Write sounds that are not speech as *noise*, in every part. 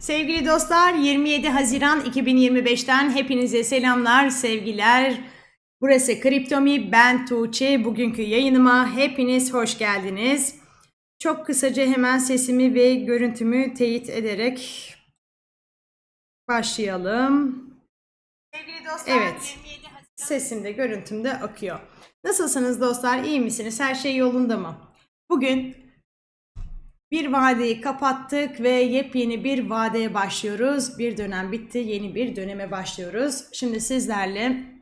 Sevgili dostlar 27 Haziran 2025'ten hepinize selamlar, sevgiler. Burası Kriptomi, ben Tuğçe. Bugünkü yayınıma hepiniz hoş geldiniz. Çok kısaca hemen sesimi ve görüntümü teyit ederek başlayalım. Sevgili dostlar, Evet. 27 Haziran Sesim de görüntüm de akıyor. Nasılsınız dostlar? İyi misiniz? Her şey yolunda mı? Bugün bir vadeyi kapattık ve yepyeni bir vadeye başlıyoruz. Bir dönem bitti, yeni bir döneme başlıyoruz. Şimdi sizlerle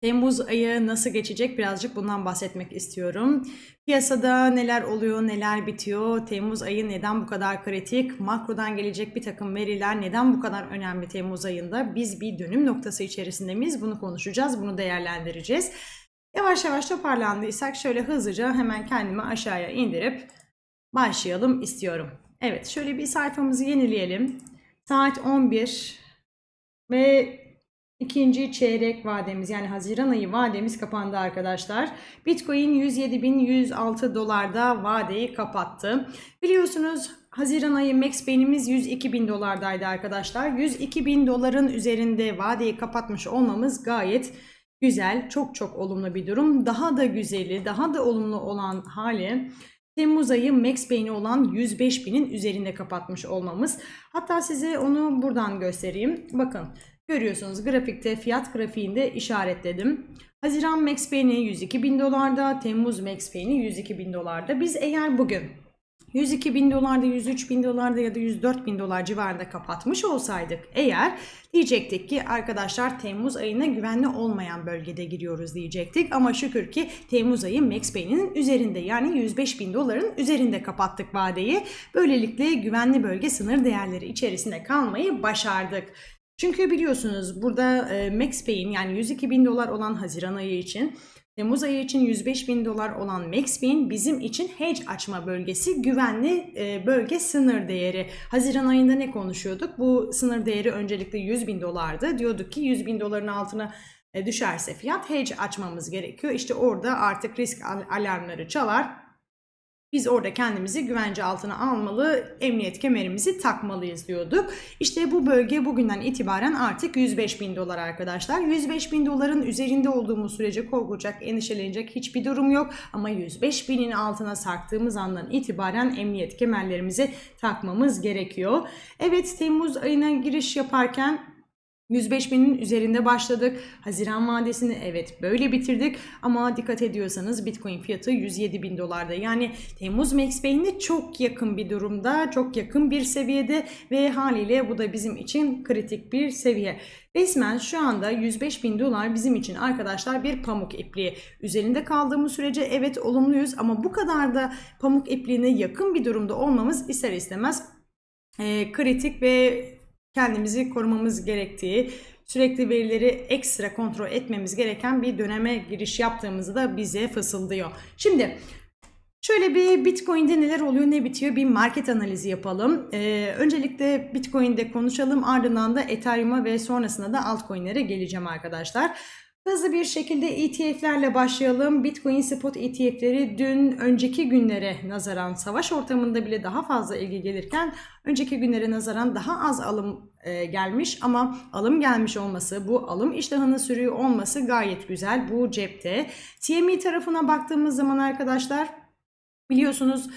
Temmuz ayı nasıl geçecek birazcık bundan bahsetmek istiyorum. Piyasada neler oluyor, neler bitiyor, Temmuz ayı neden bu kadar kritik, makrodan gelecek bir takım veriler neden bu kadar önemli Temmuz ayında, biz bir dönüm noktası içerisinde miyiz bunu konuşacağız, bunu değerlendireceğiz. Yavaş yavaş toparlandıysak şöyle hızlıca hemen kendimi aşağıya indirip başlayalım istiyorum. Evet şöyle bir sayfamızı yenileyelim. Saat 11 ve ikinci çeyrek vademiz yani Haziran ayı vademiz kapandı arkadaşlar. Bitcoin 107.106 dolarda vadeyi kapattı. Biliyorsunuz Haziran ayı max beğenimiz 102 bin dolardaydı arkadaşlar. 102 bin doların üzerinde vadeyi kapatmış olmamız gayet güzel, çok çok olumlu bir durum. Daha da güzeli, daha da olumlu olan hali Temmuz ayı max beğeni olan 105 binin üzerinde kapatmış olmamız. Hatta size onu buradan göstereyim. Bakın görüyorsunuz grafikte fiyat grafiğinde işaretledim. Haziran max beğeni 102 bin dolarda, Temmuz max beğeni 102 bin dolarda. Biz eğer bugün 102 bin dolarda, 103 bin dolarda ya da 104 bin dolar civarında kapatmış olsaydık eğer diyecektik ki arkadaşlar Temmuz ayına güvenli olmayan bölgede giriyoruz diyecektik. Ama şükür ki Temmuz ayı max beğeninin üzerinde yani 105 bin doların üzerinde kapattık vadeyi. Böylelikle güvenli bölge sınır değerleri içerisinde kalmayı başardık. Çünkü biliyorsunuz burada e, max pay'in yani 102 bin dolar olan Haziran ayı için Temmuz ayı için 105 bin dolar olan max pay'in bizim için hedge açma bölgesi güvenli e, bölge sınır değeri. Haziran ayında ne konuşuyorduk? Bu sınır değeri öncelikle 100 bin dolardı. Diyorduk ki 100 bin doların altına e, düşerse fiyat hedge açmamız gerekiyor. İşte orada artık risk al- alarmları çalar. Biz orada kendimizi güvence altına almalı, emniyet kemerimizi takmalıyız diyorduk. İşte bu bölge bugünden itibaren artık 105 bin dolar arkadaşlar. 105 bin doların üzerinde olduğumuz sürece korkacak, endişelenecek hiçbir durum yok. Ama 105 binin altına sarktığımız andan itibaren emniyet kemerlerimizi takmamız gerekiyor. Evet Temmuz ayına giriş yaparken 105 binin üzerinde başladık. Haziran vadesini evet böyle bitirdik ama dikkat ediyorsanız Bitcoin fiyatı 107 bin dolarda. Yani Temmuz Max Bey'ine çok yakın bir durumda, çok yakın bir seviyede ve haliyle bu da bizim için kritik bir seviye. Resmen şu anda 105 bin dolar bizim için arkadaşlar bir pamuk ipliği. Üzerinde kaldığımız sürece evet olumluyuz ama bu kadar da pamuk ipliğine yakın bir durumda olmamız ister istemez e, kritik ve kendimizi korumamız gerektiği, sürekli verileri ekstra kontrol etmemiz gereken bir döneme giriş yaptığımızı da bize fısıldıyor. Şimdi şöyle bir Bitcoin'de neler oluyor ne bitiyor bir market analizi yapalım. Ee, öncelikle Bitcoin'de konuşalım ardından da Ethereum'a ve sonrasında da altcoin'lere geleceğim arkadaşlar. Hızlı bir şekilde ETF'lerle başlayalım. Bitcoin spot ETF'leri dün önceki günlere nazaran savaş ortamında bile daha fazla ilgi gelirken önceki günlere nazaran daha az alım e, gelmiş ama alım gelmiş olması, bu alım iştahını sürüyor olması gayet güzel. Bu cepte. CME tarafına baktığımız zaman arkadaşlar biliyorsunuz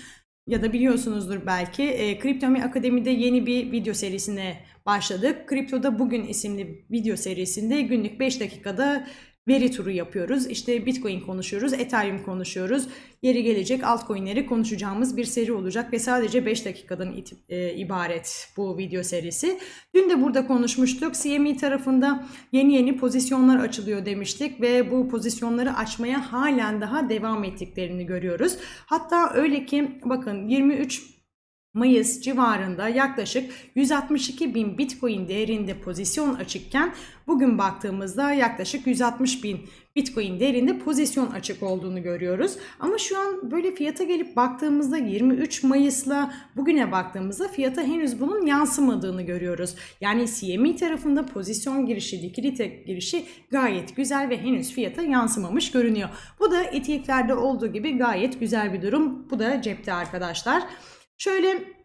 ya da biliyorsunuzdur belki e, Kriptomi Akademi'de yeni bir video serisine başladık. Kriptoda Bugün isimli video serisinde günlük 5 dakikada veri turu yapıyoruz. İşte Bitcoin konuşuyoruz, Ethereum konuşuyoruz. Yeri gelecek altcoin'leri konuşacağımız bir seri olacak ve sadece 5 dakikadan e, ibaret bu video serisi. Dün de burada konuşmuştuk. CME tarafında yeni yeni pozisyonlar açılıyor demiştik ve bu pozisyonları açmaya halen daha devam ettiklerini görüyoruz. Hatta öyle ki bakın 23 Mayıs civarında yaklaşık 162 bin Bitcoin değerinde pozisyon açıkken bugün baktığımızda yaklaşık 160 bin Bitcoin değerinde pozisyon açık olduğunu görüyoruz. Ama şu an böyle fiyata gelip baktığımızda 23 Mayıs'la bugüne baktığımızda fiyata henüz bunun yansımadığını görüyoruz. Yani CME tarafında pozisyon girişi, likidite girişi gayet güzel ve henüz fiyata yansımamış görünüyor. Bu da ETF'lerde olduğu gibi gayet güzel bir durum. Bu da cepte arkadaşlar. Şöyle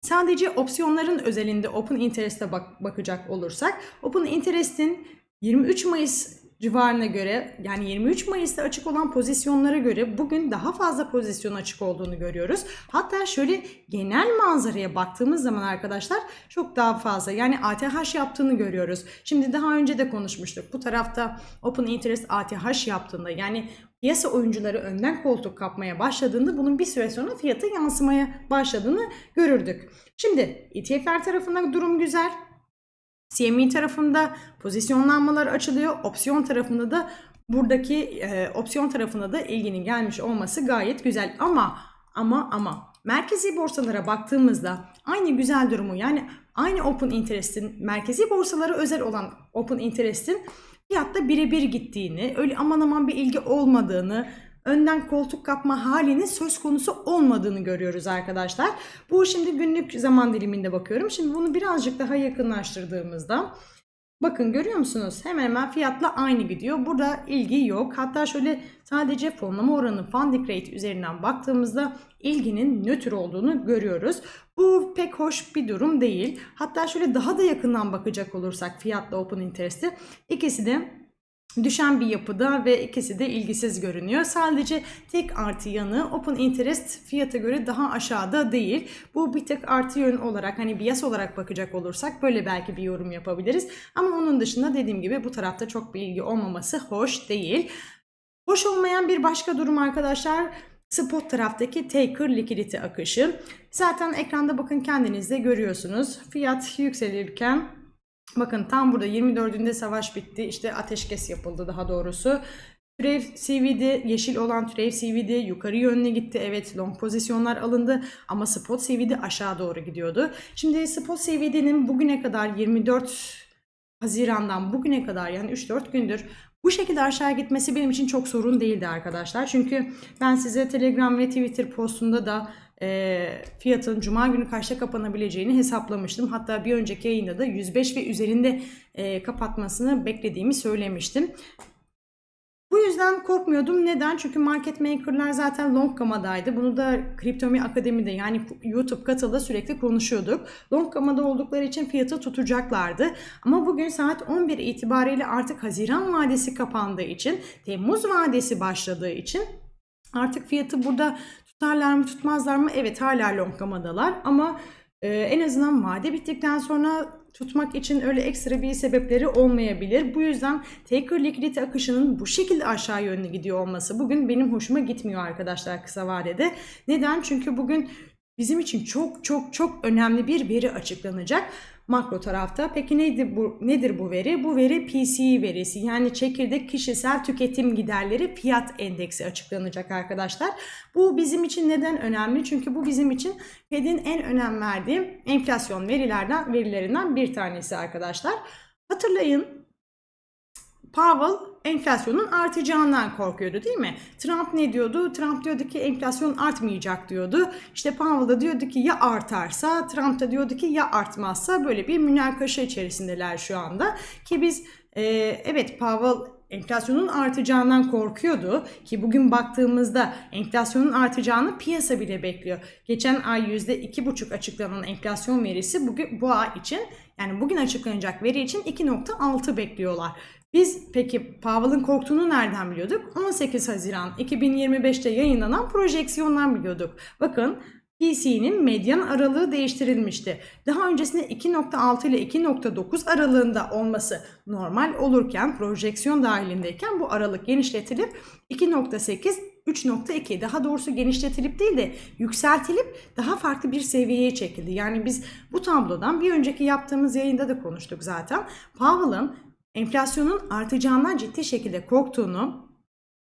Sadece opsiyonların özelinde Open Interest'e bak- bakacak olursak Open Interest'in 23 Mayıs civarına göre yani 23 Mayıs'ta açık olan pozisyonlara göre bugün daha fazla pozisyon açık olduğunu görüyoruz. Hatta şöyle genel manzaraya baktığımız zaman arkadaşlar çok daha fazla yani ATH yaptığını görüyoruz. Şimdi daha önce de konuşmuştuk. Bu tarafta Open Interest ATH yaptığında yani piyasa oyuncuları önden koltuk kapmaya başladığında bunun bir süre sonra fiyata yansımaya başladığını görürdük. Şimdi ETF'ler tarafında durum güzel. CME tarafında pozisyonlanmalar açılıyor. Opsiyon tarafında da buradaki e, opsiyon tarafında da ilginin gelmiş olması gayet güzel. Ama ama ama merkezi borsalara baktığımızda aynı güzel durumu yani aynı Open Interest'in merkezi borsalara özel olan Open Interest'in fiyatta birebir gittiğini, öyle aman aman bir ilgi olmadığını, önden koltuk kapma halinin söz konusu olmadığını görüyoruz arkadaşlar. Bu şimdi günlük zaman diliminde bakıyorum. Şimdi bunu birazcık daha yakınlaştırdığımızda bakın görüyor musunuz? Hemen hemen fiyatla aynı gidiyor. Burada ilgi yok. Hatta şöyle sadece fonlama oranı funding rate üzerinden baktığımızda ilginin nötr olduğunu görüyoruz. Bu pek hoş bir durum değil. Hatta şöyle daha da yakından bakacak olursak fiyatla open interest'i ikisi de düşen bir yapıda ve ikisi de ilgisiz görünüyor. Sadece tek artı yanı open interest fiyata göre daha aşağıda değil. Bu bir tek artı yön olarak hani bias olarak bakacak olursak böyle belki bir yorum yapabiliriz. Ama onun dışında dediğim gibi bu tarafta çok bir ilgi olmaması hoş değil. Hoş olmayan bir başka durum arkadaşlar spot taraftaki taker likidite akışı. Zaten ekranda bakın kendiniz de görüyorsunuz. Fiyat yükselirken Bakın tam burada 24'ünde savaş bitti. İşte ateşkes yapıldı daha doğrusu. Türev CV'de yeşil olan türev CV'de yukarı yönüne gitti. Evet long pozisyonlar alındı ama spot CV'de aşağı doğru gidiyordu. Şimdi spot CV'denin bugüne kadar 24 Haziran'dan bugüne kadar yani 3-4 gündür bu şekilde aşağı gitmesi benim için çok sorun değildi arkadaşlar. Çünkü ben size Telegram ve Twitter postunda da e, fiyatın cuma günü kaçta kapanabileceğini hesaplamıştım. Hatta bir önceki yayında da 105 ve üzerinde e, kapatmasını beklediğimi söylemiştim. Bu yüzden korkmuyordum. Neden? Çünkü market maker'lar zaten long gamadaydı. Bunu da Kriptomi Akademi'de yani YouTube katılda sürekli konuşuyorduk. Long gamada oldukları için fiyatı tutacaklardı. Ama bugün saat 11 itibariyle artık Haziran vadesi kapandığı için, Temmuz vadesi başladığı için artık fiyatı burada tutarlar mı tutmazlar mı? Evet hala long gamadalar ama e, en azından vade bittikten sonra tutmak için öyle ekstra bir sebepleri olmayabilir. Bu yüzden taker likidite akışının bu şekilde aşağı yönlü gidiyor olması bugün benim hoşuma gitmiyor arkadaşlar kısa vadede. Neden? Çünkü bugün bizim için çok çok çok önemli bir veri açıklanacak makro tarafta. Peki neydi bu, nedir bu veri? Bu veri PCE verisi yani çekirdek kişisel tüketim giderleri fiyat endeksi açıklanacak arkadaşlar. Bu bizim için neden önemli? Çünkü bu bizim için Fed'in en önem verdiği enflasyon verilerden verilerinden bir tanesi arkadaşlar. Hatırlayın Powell enflasyonun artacağından korkuyordu değil mi? Trump ne diyordu? Trump diyordu ki enflasyon artmayacak diyordu. İşte Powell da diyordu ki ya artarsa, Trump da diyordu ki ya artmazsa böyle bir münakaşa içerisindeler şu anda. Ki biz e, evet Powell enflasyonun artacağından korkuyordu ki bugün baktığımızda enflasyonun artacağını piyasa bile bekliyor. Geçen ay %2,5 açıklanan enflasyon verisi bugün bu ay için yani bugün açıklanacak veri için 2.6 bekliyorlar. Biz peki Powell'ın korktuğunu nereden biliyorduk? 18 Haziran 2025'te yayınlanan projeksiyondan biliyorduk. Bakın PC'nin medyan aralığı değiştirilmişti. Daha öncesinde 2.6 ile 2.9 aralığında olması normal olurken projeksiyon dahilindeyken bu aralık genişletilip 2.8 3.2 daha doğrusu genişletilip değil de yükseltilip daha farklı bir seviyeye çekildi. Yani biz bu tablodan bir önceki yaptığımız yayında da konuştuk zaten. Powell'ın enflasyonun artacağından ciddi şekilde korktuğunu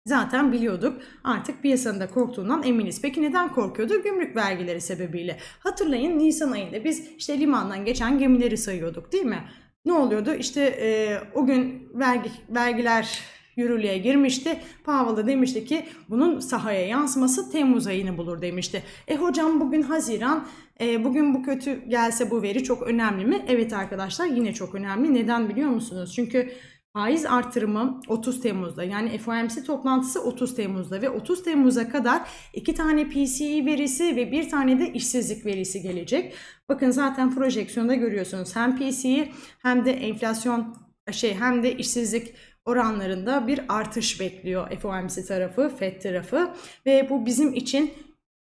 zaten biliyorduk. Artık piyasanın da korktuğundan eminiz. Peki neden korkuyordu? Gümrük vergileri sebebiyle. Hatırlayın Nisan ayında biz işte limandan geçen gemileri sayıyorduk değil mi? Ne oluyordu? İşte e, o gün vergi, vergiler yürürlüğe girmişti. Powell demişti ki bunun sahaya yansıması Temmuz ayını bulur demişti. E hocam bugün Haziran e, bugün bu kötü gelse bu veri çok önemli mi? Evet arkadaşlar yine çok önemli. Neden biliyor musunuz? Çünkü faiz artırımı 30 Temmuz'da yani FOMC toplantısı 30 Temmuz'da ve 30 Temmuz'a kadar iki tane PCE verisi ve bir tane de işsizlik verisi gelecek. Bakın zaten projeksiyonda görüyorsunuz hem PCE hem de enflasyon şey hem de işsizlik oranlarında bir artış bekliyor FOMC tarafı, FED tarafı ve bu bizim için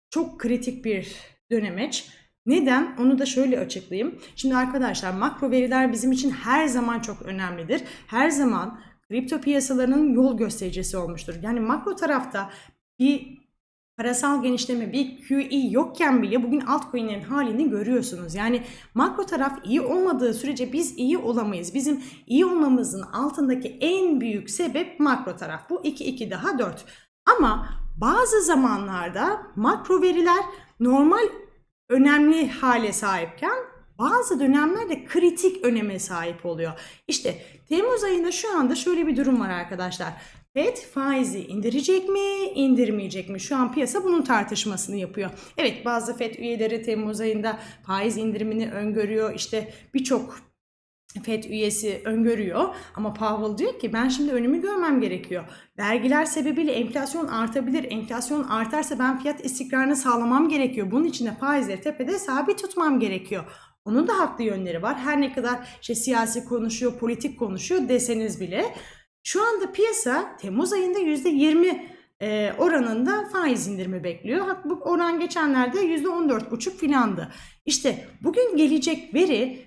çok kritik bir dönemeç. Neden? Onu da şöyle açıklayayım. Şimdi arkadaşlar makro veriler bizim için her zaman çok önemlidir. Her zaman kripto piyasalarının yol göstericisi olmuştur. Yani makro tarafta bir parasal genişleme, bir QE yokken bile bugün altcoin'lerin halini görüyorsunuz. Yani makro taraf iyi olmadığı sürece biz iyi olamayız. Bizim iyi olmamızın altındaki en büyük sebep makro taraf. Bu 2 2 daha 4. Ama bazı zamanlarda makro veriler normal önemli hale sahipken bazı dönemlerde kritik öneme sahip oluyor. İşte Temmuz ayında şu anda şöyle bir durum var arkadaşlar. FED faizi indirecek mi, indirmeyecek mi? Şu an piyasa bunun tartışmasını yapıyor. Evet bazı FED üyeleri Temmuz ayında faiz indirimini öngörüyor. İşte birçok FED üyesi öngörüyor ama Powell diyor ki ben şimdi önümü görmem gerekiyor. Vergiler sebebiyle enflasyon artabilir. Enflasyon artarsa ben fiyat istikrarını sağlamam gerekiyor. Bunun için de faizleri tepede sabit tutmam gerekiyor. Onun da haklı yönleri var. Her ne kadar işte siyasi konuşuyor, politik konuşuyor deseniz bile şu anda piyasa Temmuz ayında %20 e, oranında faiz indirimi bekliyor. Bu oran geçenlerde %14,5 filandı. İşte bugün gelecek veri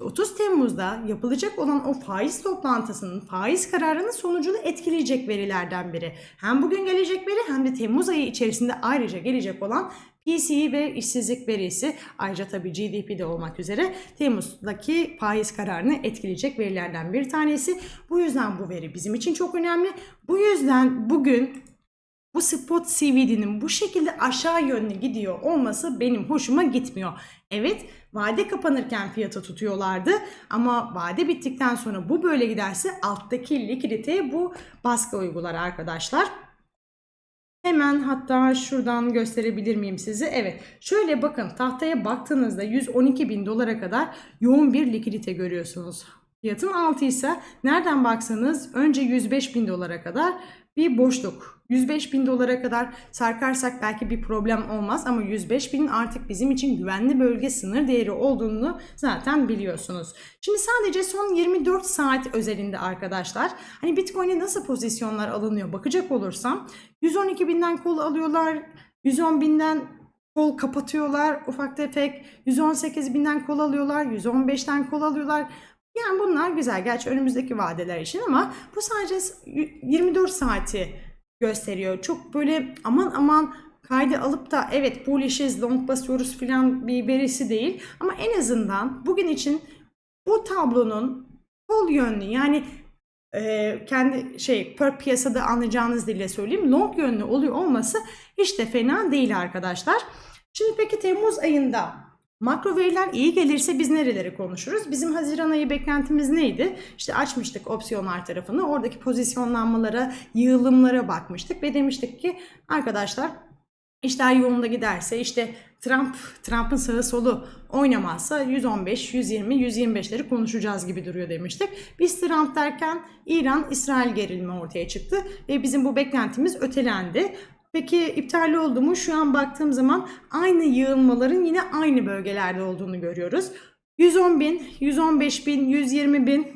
30 Temmuz'da yapılacak olan o faiz toplantısının faiz kararının sonucunu etkileyecek verilerden biri. Hem bugün gelecek veri hem de Temmuz ayı içerisinde ayrıca gelecek olan PCE ve işsizlik verisi ayrıca tabii GDP de olmak üzere Temmuz'daki faiz kararını etkileyecek verilerden bir tanesi. Bu yüzden bu veri bizim için çok önemli. Bu yüzden bugün bu spot CVD'nin bu şekilde aşağı yönlü gidiyor olması benim hoşuma gitmiyor. Evet vade kapanırken fiyatı tutuyorlardı ama vade bittikten sonra bu böyle giderse alttaki likiditeye bu baskı uygular arkadaşlar. Hemen hatta şuradan gösterebilir miyim size? Evet. Şöyle bakın tahtaya baktığınızda 112 bin dolara kadar yoğun bir likidite görüyorsunuz. Fiyatın altı ise nereden baksanız önce 105 bin dolara kadar bir boşluk. 105 bin dolara kadar sarkarsak belki bir problem olmaz ama 105 bin artık bizim için güvenli bölge sınır değeri olduğunu zaten biliyorsunuz. Şimdi sadece son 24 saat özelinde arkadaşlar hani Bitcoin'e nasıl pozisyonlar alınıyor bakacak olursam 112 binden kol alıyorlar 110 binden kol kapatıyorlar ufak tefek 118 binden kol alıyorlar 115'ten kol alıyorlar yani bunlar güzel. Gerçi önümüzdeki vadeler için ama bu sadece 24 saati gösteriyor. Çok böyle aman aman kaydı alıp da evet bullish'iz, long basıyoruz filan bir verisi değil. Ama en azından bugün için bu tablonun kol yönlü yani e, kendi şey per piyasada anlayacağınız dille söyleyeyim long yönlü oluyor olması hiç de fena değil arkadaşlar. Şimdi peki Temmuz ayında Makro veriler iyi gelirse biz nereleri konuşuruz? Bizim Haziran ayı beklentimiz neydi? İşte açmıştık opsiyonlar tarafını. Oradaki pozisyonlanmalara, yığılımlara bakmıştık ve demiştik ki arkadaşlar işler yolunda giderse işte Trump, Trump'ın sağı solu oynamazsa 115, 120, 125'leri konuşacağız gibi duruyor demiştik. Biz Trump derken İran, İsrail gerilimi ortaya çıktı ve bizim bu beklentimiz ötelendi. Peki iptal oldu mu? Şu an baktığım zaman aynı yığılmaların yine aynı bölgelerde olduğunu görüyoruz. 110 bin, 115 bin, 120 bin,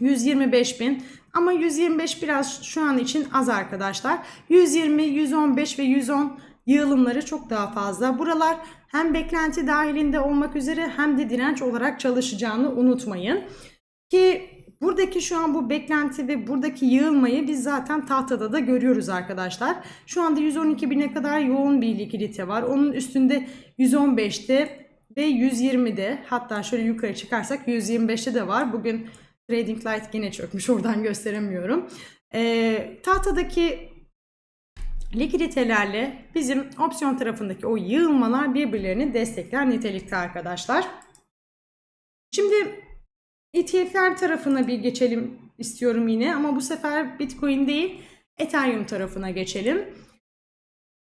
125 bin ama 125 biraz şu an için az arkadaşlar. 120, 115 ve 110 yığılımları çok daha fazla. Buralar hem beklenti dahilinde olmak üzere hem de direnç olarak çalışacağını unutmayın. Ki Buradaki şu an bu beklenti ve buradaki yığılmayı biz zaten tahtada da görüyoruz arkadaşlar. Şu anda 112 bine kadar yoğun bir likidite var. Onun üstünde 115'te ve 120'de hatta şöyle yukarı çıkarsak 125'te de var. Bugün Trading Light yine çökmüş oradan gösteremiyorum. Ee, tahtadaki likiditelerle bizim opsiyon tarafındaki o yığılmalar birbirlerini destekler nitelikte arkadaşlar. Şimdi ETF'ler tarafına bir geçelim istiyorum yine ama bu sefer Bitcoin değil Ethereum tarafına geçelim.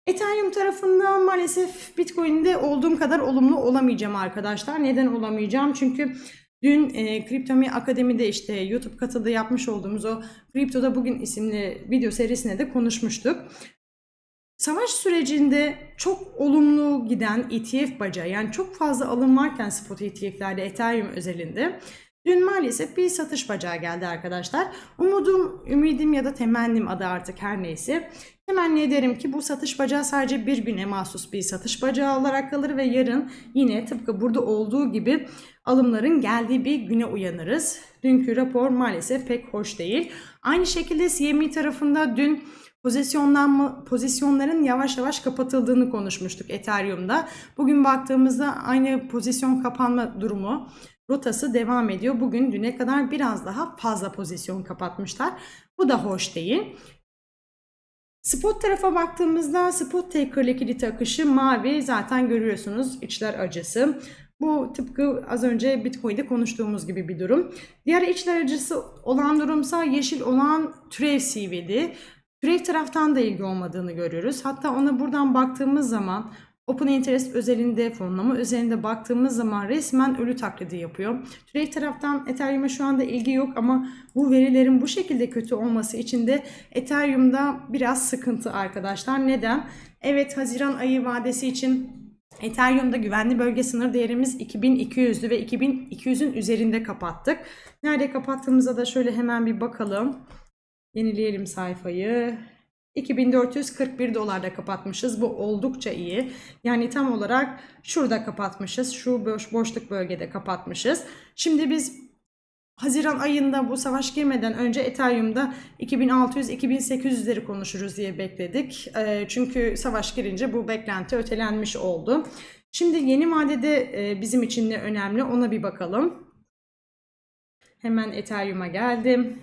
Ethereum tarafında maalesef Bitcoin'de olduğum kadar olumlu olamayacağım arkadaşlar. Neden olamayacağım? Çünkü Dün e, Kriptomi Akademi'de işte YouTube katıldı yapmış olduğumuz o Kriptoda Bugün isimli video serisine de konuşmuştuk. Savaş sürecinde çok olumlu giden ETF bacağı yani çok fazla alım varken spot ETF'lerde Ethereum özelinde dün maalesef bir satış bacağı geldi arkadaşlar. Umudum, ümidim ya da temennim adı artık her neyse. Temenni ederim ki bu satış bacağı sadece bir güne mahsus bir satış bacağı olarak kalır ve yarın yine tıpkı burada olduğu gibi alımların geldiği bir güne uyanırız. Dünkü rapor maalesef pek hoş değil. Aynı şekilde CME tarafında dün pozisyonlanma pozisyonların yavaş yavaş kapatıldığını konuşmuştuk Ethereum'da. Bugün baktığımızda aynı pozisyon kapanma durumu rotası devam ediyor. Bugün düne kadar biraz daha fazla pozisyon kapatmışlar. Bu da hoş değil. Spot tarafa baktığımızda spot taker likidite akışı mavi zaten görüyorsunuz içler acısı. Bu tıpkı az önce Bitcoin'de konuştuğumuz gibi bir durum. Diğer içler acısı olan durumsa yeşil olan türev CV'di. Türev taraftan da ilgi olmadığını görüyoruz. Hatta ona buradan baktığımız zaman Open Interest özelinde, fonlama özelinde baktığımız zaman resmen ölü taklidi yapıyor. Türev taraftan Ethereum'a şu anda ilgi yok ama bu verilerin bu şekilde kötü olması için de Ethereum'da biraz sıkıntı arkadaşlar. Neden? Evet Haziran ayı vadesi için Ethereum'da güvenli bölge sınır değerimiz 2200'dü ve 2200'ün üzerinde kapattık. Nerede kapattığımıza da şöyle hemen bir bakalım. Yenileyelim sayfayı. 2441 dolarda kapatmışız. Bu oldukça iyi. Yani tam olarak şurada kapatmışız. Şu boş, boşluk bölgede kapatmışız. Şimdi biz Haziran ayında bu savaş girmeden önce Ethereum'da 2600-2800'leri konuşuruz diye bekledik. Ee, çünkü savaş girince bu beklenti ötelenmiş oldu. Şimdi yeni vadede e, bizim için ne önemli ona bir bakalım. Hemen Ethereum'a geldim.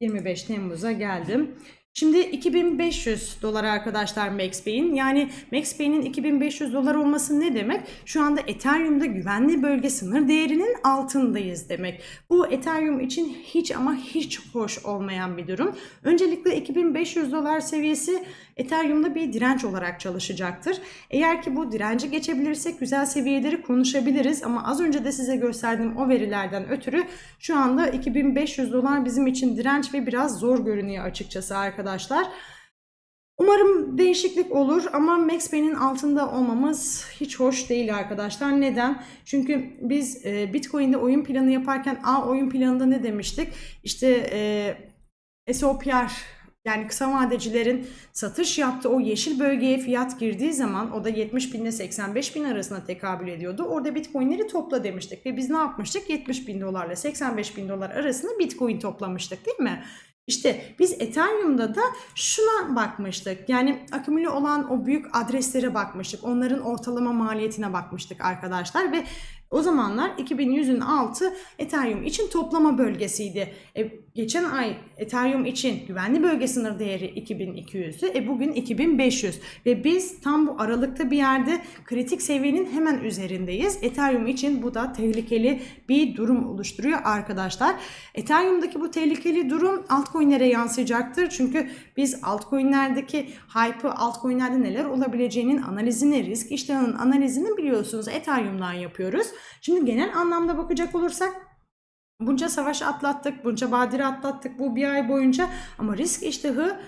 25 Temmuz'a geldim. Şimdi 2500 dolar arkadaşlar Max Pay'in. Yani Max Pay'in 2500 dolar olması ne demek? Şu anda Ethereum'da güvenli bölge sınır değerinin altındayız demek. Bu Ethereum için hiç ama hiç hoş olmayan bir durum. Öncelikle 2500 dolar seviyesi Ethereum'da bir direnç olarak çalışacaktır. Eğer ki bu direnci geçebilirsek güzel seviyeleri konuşabiliriz ama az önce de size gösterdiğim o verilerden ötürü şu anda 2500 dolar bizim için direnç ve biraz zor görünüyor açıkçası arkadaşlar. Umarım değişiklik olur ama Max Payne'in altında olmamız hiç hoş değil arkadaşlar. Neden? Çünkü biz e, Bitcoin'de oyun planı yaparken A oyun planında ne demiştik? İşte e, SOPR yani kısa vadecilerin satış yaptığı o yeşil bölgeye fiyat girdiği zaman o da 70 bin ile 85 bin arasına tekabül ediyordu. Orada bitcoinleri topla demiştik ve biz ne yapmıştık? 70 bin dolarla 85 bin dolar arasında bitcoin toplamıştık değil mi? İşte biz Ethereum'da da şuna bakmıştık. Yani akümüle olan o büyük adreslere bakmıştık. Onların ortalama maliyetine bakmıştık arkadaşlar ve o zamanlar 2100'ün altı Ethereum için toplama bölgesiydi. E, geçen ay Ethereum için güvenli bölge sınır değeri 2200'dü. E bugün 2500 ve biz tam bu aralıkta bir yerde kritik seviyenin hemen üzerindeyiz. Ethereum için bu da tehlikeli bir durum oluşturuyor arkadaşlar. Ethereum'daki bu tehlikeli durum altcoin'lere yansıyacaktır. Çünkü biz altcoin'lerdeki hype'ı altcoin'lerde neler olabileceğinin analizini, risk işleminin analizini biliyorsunuz Ethereum'dan yapıyoruz. Şimdi genel anlamda bakacak olursak bunca savaş atlattık, bunca badire atlattık bu bir ay boyunca ama risk iştahı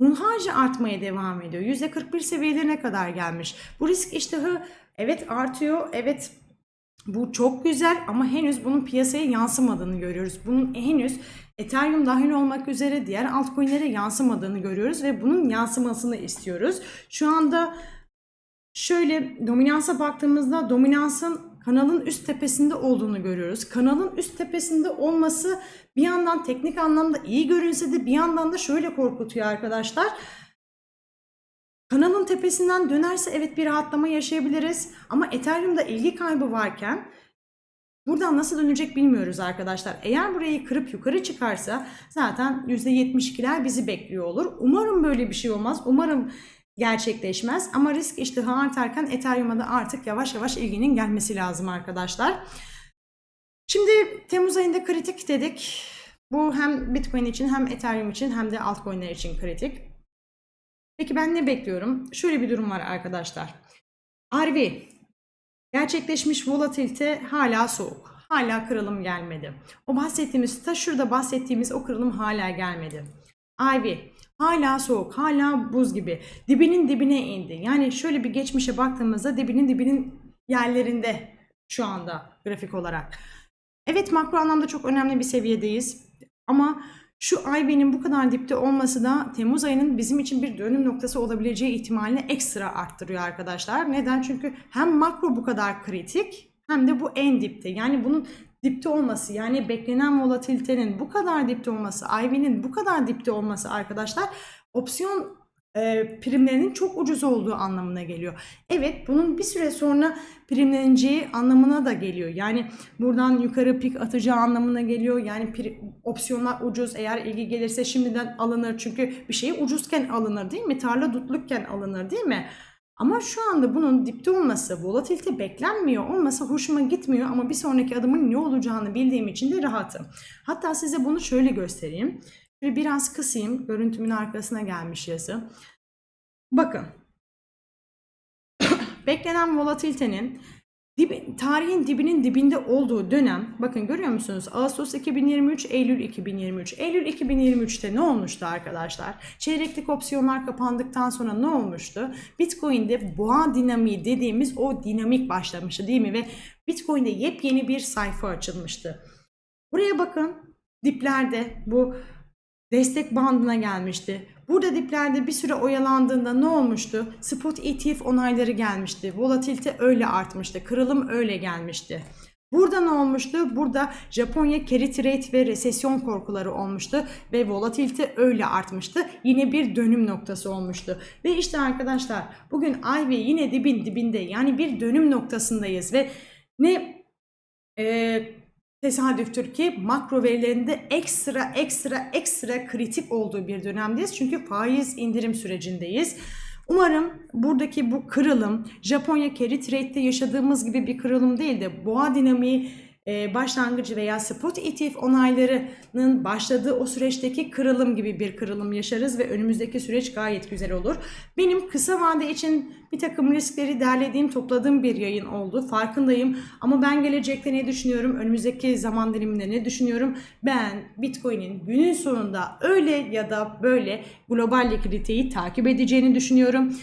hunharca artmaya devam ediyor. %41 seviyelerine kadar gelmiş. Bu risk iştahı evet artıyor, evet bu çok güzel ama henüz bunun piyasaya yansımadığını görüyoruz. Bunun henüz Ethereum dahil olmak üzere diğer altcoin'lere yansımadığını görüyoruz ve bunun yansımasını istiyoruz. Şu anda şöyle dominansa baktığımızda dominansın kanalın üst tepesinde olduğunu görüyoruz. Kanalın üst tepesinde olması bir yandan teknik anlamda iyi görünse de bir yandan da şöyle korkutuyor arkadaşlar. Kanalın tepesinden dönerse evet bir rahatlama yaşayabiliriz ama Ethereum'da ilgi kaybı varken buradan nasıl dönecek bilmiyoruz arkadaşlar. Eğer burayı kırıp yukarı çıkarsa zaten %72'ler bizi bekliyor olur. Umarım böyle bir şey olmaz. Umarım gerçekleşmez ama risk iştahı artarken Ethereum'a da artık yavaş yavaş ilginin gelmesi lazım arkadaşlar. Şimdi Temmuz ayında kritik dedik. Bu hem Bitcoin için hem Ethereum için hem de altcoin'ler için kritik. Peki ben ne bekliyorum? Şöyle bir durum var arkadaşlar. RV gerçekleşmiş volatilite hala soğuk. hala kırılım gelmedi. O bahsettiğimiz, ta şurada bahsettiğimiz o kırılım hala gelmedi. Ivy hala soğuk, hala buz gibi. Dibinin dibine indi. Yani şöyle bir geçmişe baktığımızda dibinin dibinin yerlerinde şu anda grafik olarak. Evet makro anlamda çok önemli bir seviyedeyiz. Ama şu Ivy'nin bu kadar dipte olması da Temmuz ayının bizim için bir dönüm noktası olabileceği ihtimalini ekstra arttırıyor arkadaşlar. Neden? Çünkü hem makro bu kadar kritik hem de bu en dipte. Yani bunun dipte olması yani beklenen volatilitenin bu kadar dipte olması, Ivy'nin bu kadar dipte olması arkadaşlar opsiyon e, primlerinin çok ucuz olduğu anlamına geliyor. Evet bunun bir süre sonra primleneceği anlamına da geliyor. Yani buradan yukarı pik atacağı anlamına geliyor. Yani pri- opsiyonlar ucuz eğer ilgi gelirse şimdiden alınır. Çünkü bir şey ucuzken alınır değil mi? Tarla dutlukken alınır değil mi? Ama şu anda bunun dipte olması, volatilite beklenmiyor olması hoşuma gitmiyor ama bir sonraki adımın ne olacağını bildiğim için de rahatım. Hatta size bunu şöyle göstereyim. Şöyle biraz kısayım. Görüntümün arkasına gelmiş yazı. Bakın. *coughs* Beklenen volatilitenin dibi, tarihin dibinin dibinde olduğu dönem bakın görüyor musunuz? Ağustos 2023, Eylül 2023. Eylül 2023'te ne olmuştu arkadaşlar? Çeyreklik opsiyonlar kapandıktan sonra ne olmuştu? Bitcoin'de boğa dinamiği dediğimiz o dinamik başlamıştı değil mi? Ve Bitcoin'de yepyeni bir sayfa açılmıştı. Buraya bakın diplerde bu destek bandına gelmişti. Burada diplerde bir süre oyalandığında ne olmuştu? Spot ETF onayları gelmişti. Volatilite öyle artmıştı. Kırılım öyle gelmişti. Burada ne olmuştu? Burada Japonya carry trade ve resesyon korkuları olmuştu ve volatilite öyle artmıştı. Yine bir dönüm noktası olmuştu. Ve işte arkadaşlar bugün Ivy yine dibin dibinde yani bir dönüm noktasındayız ve ne e, tesadüftür ki makro verilerinde ekstra ekstra ekstra kritik olduğu bir dönemdeyiz. Çünkü faiz indirim sürecindeyiz. Umarım buradaki bu kırılım Japonya carry trade'de yaşadığımız gibi bir kırılım değil de boğa dinamiği e, başlangıcı veya spot ETF onaylarının başladığı o süreçteki kırılım gibi bir kırılım yaşarız ve önümüzdeki süreç gayet güzel olur. Benim kısa vade için bir takım riskleri derlediğim, topladığım bir yayın oldu. Farkındayım ama ben gelecekte ne düşünüyorum? Önümüzdeki zaman diliminde ne düşünüyorum? Ben Bitcoin'in günün sonunda öyle ya da böyle global likiditeyi takip edeceğini düşünüyorum.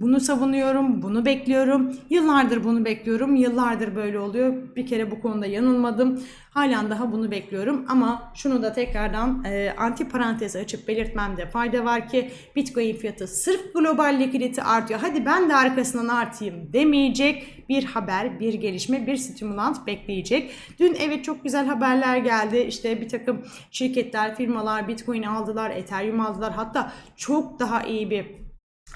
Bunu savunuyorum, bunu bekliyorum. Yıllardır bunu bekliyorum. Yıllardır böyle oluyor. Bir kere bu konuda yanılmadım. Halen daha bunu bekliyorum. Ama şunu da tekrardan e, anti parantez açıp belirtmemde fayda var ki Bitcoin fiyatı sırf global likidite artıyor. Hadi ben de arkasından artayım demeyecek bir haber, bir gelişme, bir stimulant bekleyecek. Dün evet çok güzel haberler geldi. İşte bir takım şirketler, firmalar Bitcoin aldılar, Ethereum aldılar. Hatta çok daha iyi bir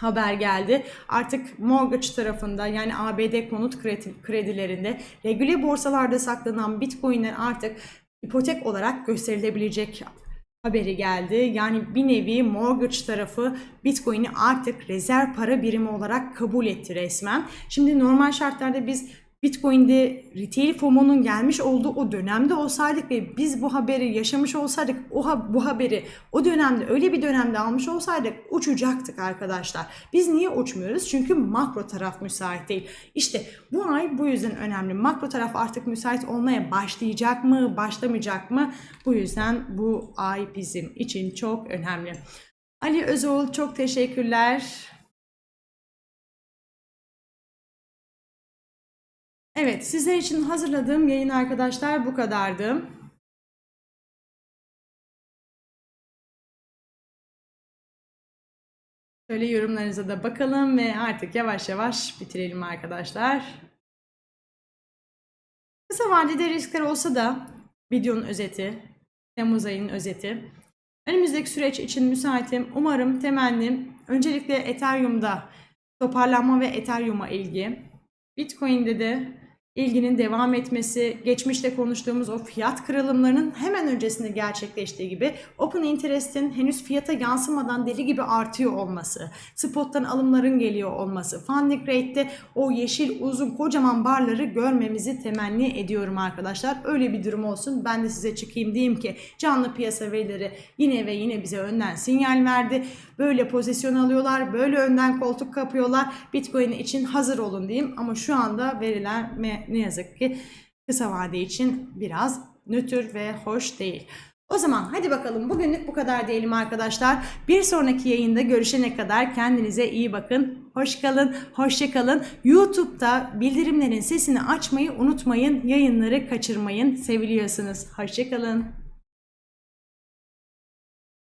haber geldi. Artık mortgage tarafında yani ABD konut kredi- kredilerinde regüle borsalarda saklanan Bitcoin'ler artık ipotek olarak gösterilebilecek haberi geldi. Yani bir nevi mortgage tarafı Bitcoin'i artık rezerv para birimi olarak kabul etti resmen. Şimdi normal şartlarda biz Bitcoin'de retail FOMO'nun gelmiş olduğu o dönemde olsaydık ve biz bu haberi yaşamış olsaydık, o bu haberi o dönemde öyle bir dönemde almış olsaydık uçacaktık arkadaşlar. Biz niye uçmuyoruz? Çünkü makro taraf müsait değil. İşte bu ay bu yüzden önemli. Makro taraf artık müsait olmaya başlayacak mı, başlamayacak mı? Bu yüzden bu ay bizim için çok önemli. Ali Özoğul çok teşekkürler. Evet, sizler için hazırladığım yayın arkadaşlar bu kadardı. Şöyle yorumlarınıza da bakalım ve artık yavaş yavaş bitirelim arkadaşlar. Kısa vadede riskler olsa da videonun özeti, Temmuz ayının özeti. Önümüzdeki süreç için müsaitim. Umarım temennim öncelikle Ethereum'da toparlanma ve Ethereum'a ilgi. Bitcoin'de de ilginin devam etmesi, geçmişte konuştuğumuz o fiyat kırılımlarının hemen öncesinde gerçekleştiği gibi Open Interest'in henüz fiyata yansımadan deli gibi artıyor olması, spot'tan alımların geliyor olması, funding rate'de o yeşil uzun kocaman barları görmemizi temenni ediyorum arkadaşlar. Öyle bir durum olsun. Ben de size çıkayım diyeyim ki canlı piyasa verileri yine ve yine bize önden sinyal verdi. Böyle pozisyon alıyorlar, böyle önden koltuk kapıyorlar. Bitcoin için hazır olun diyeyim ama şu anda veriler ne yazık ki kısa vade için biraz nötr ve hoş değil. O zaman hadi bakalım bugünlük bu kadar diyelim arkadaşlar. Bir sonraki yayında görüşene kadar kendinize iyi bakın. Hoş kalın, hoşça kalın. YouTube'da bildirimlerin sesini açmayı unutmayın. Yayınları kaçırmayın. Seviliyorsunuz. Hoşça kalın.